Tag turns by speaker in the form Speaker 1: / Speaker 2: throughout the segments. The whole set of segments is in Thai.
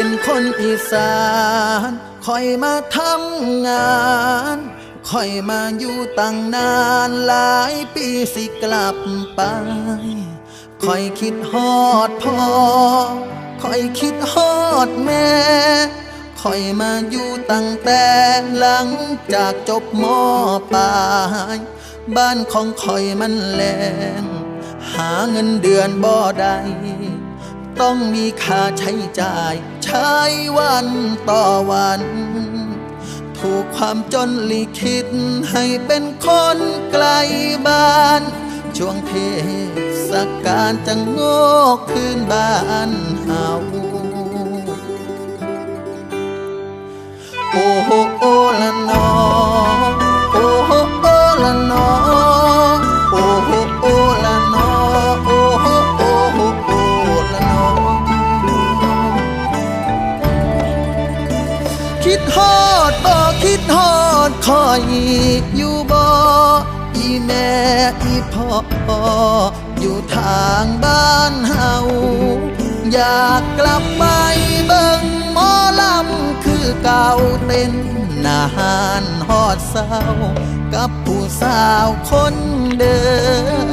Speaker 1: ็นคนอีสานคอยมาทำงานคอยมาอยู่ตั้งนานหลายปีสิกลับไปคอยคิดฮอดพ่อคอยคิดฮอดแม่คอยมาอยู่ตั้งแต่หลังจากจบมปลายบ้านของคอยมันแลงหาเงินเดือนบ่ได้ ต้องมีค่าใช้จ่าย ใช้วันต่อวัน ถูกความจนลิขิตให้เป็นคนไกลบ้าน ช่วงเทศกาลจะโงกคืนบ้านเฮาโอ้โหโอ้ละนอ ดฮอดบ่คิดฮอดคอยอยู่บ่อีแม่อีพ่ออยู่ทางบ้านเฮาอยากกลับไปเบิ่งหมอลำคือเก่าเต้นนานฮอดเศร้า กับผู้สาวคนเดิม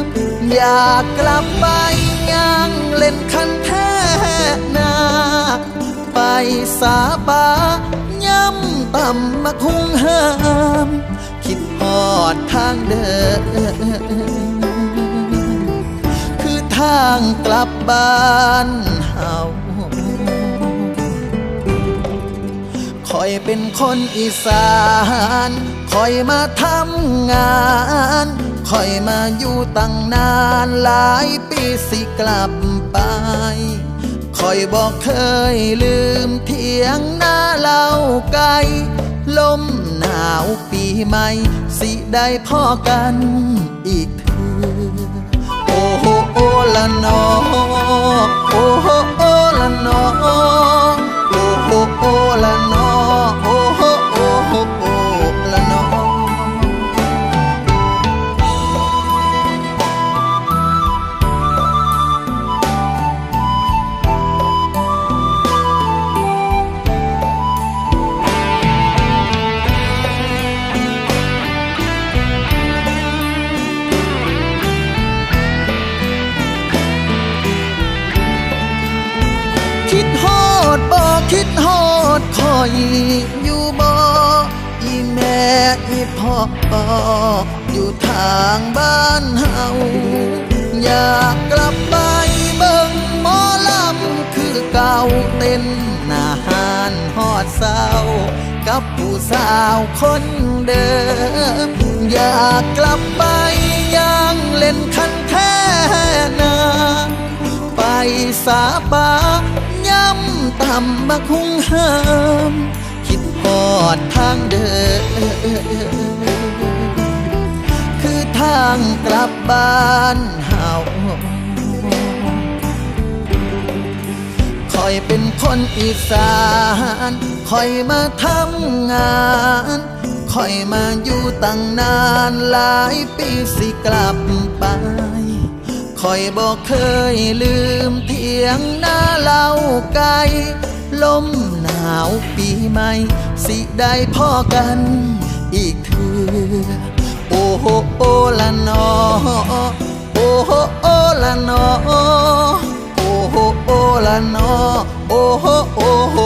Speaker 1: อยากกลับไปย่างเล่นคันแท้นาไปสาบาำต่ำมาคุงห้ามคิดฮอดทางเดิน คือทางกลับบ้านเฮาคอยเป็นคนอีสานคอยมาทำงานคอยมาอยู่ตั้งนานหลายปีสิกลับไปคอยบอกเคยลืมเทียงหน้าเล่า มหนาวปีใหม่ สิได้พ่อกันอีกเถอโอ้โหโอ้ละนอ อยอยู่บ่อีแม่อีพ่ออยู่ทางบ้านเฮาอยากกลับไปเบิ่งหมอลำคือเก่าเต้นหน้าหานฮอดเศร้ากับผู้สาวคนเดิมอยากกลับไปย่างเล่นคันแท้นาไปสาบา ย่ำต่ำมาคุงห้ามคิดฮอดทางเดิน คือทางกลับบ้านเฮาคอยเป็นคนอีสานคอยมาทำงานคอยมาอยู่ตั้งนานหลายปีสิกลับไป คอยบอกเคยลืมเทียงหน้าเล่าไกลลมหนาวปีใหม่ สิได้พ่อกันอีกเถือโอ้โหโอ้ละนอโอ้โหโอ้ละนอโอ้โหโอ้ละนอโอ้โหโอ้โห